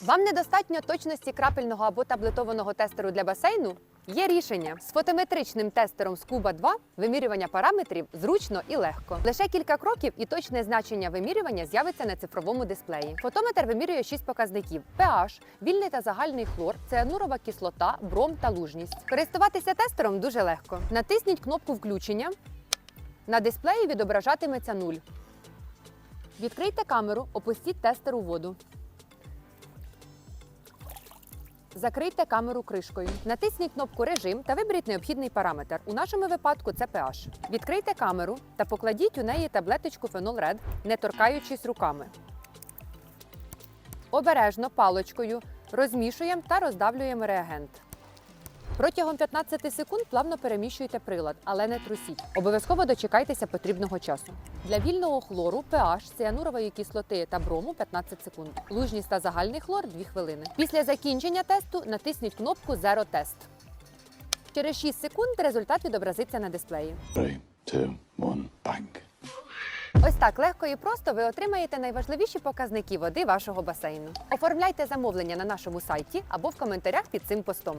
Вам недостатньо точності крапельного або таблетованого тестеру для басейну? Є рішення з фотометричним тестером Scuba 2 вимірювання параметрів зручно і легко. Лише кілька кроків і точне значення вимірювання з'явиться на цифровому дисплеї. Фотометр вимірює 6 показників: pH, вільний та загальний хлор, цианурова кислота, бром та лужність. Користуватися тестером дуже легко. Натисніть кнопку включення. На дисплеї відображатиметься нуль. Відкрийте камеру, опустіть тестер у воду. Закрийте камеру кришкою. Натисніть кнопку Режим та виберіть необхідний параметр. У нашому випадку це pH. Відкрийте камеру та покладіть у неї таблеточку Phenol Red, не торкаючись руками. Обережно палочкою розмішуємо та роздавлюємо реагент. Протягом 15 секунд плавно переміщуйте прилад, але не трусіть. Обов'язково дочекайтеся потрібного часу. Для вільного хлору pH, цианурової кислоти та брому 15 секунд. Лужність та загальний хлор 2 хвилини. Після закінчення тесту натисніть кнопку Zero Test. Через 6 секунд результат відобразиться на дисплеї. Three, two, one, bang. Ось так легко і просто ви отримаєте найважливіші показники води вашого басейну. Оформляйте замовлення на нашому сайті або в коментарях під цим постом.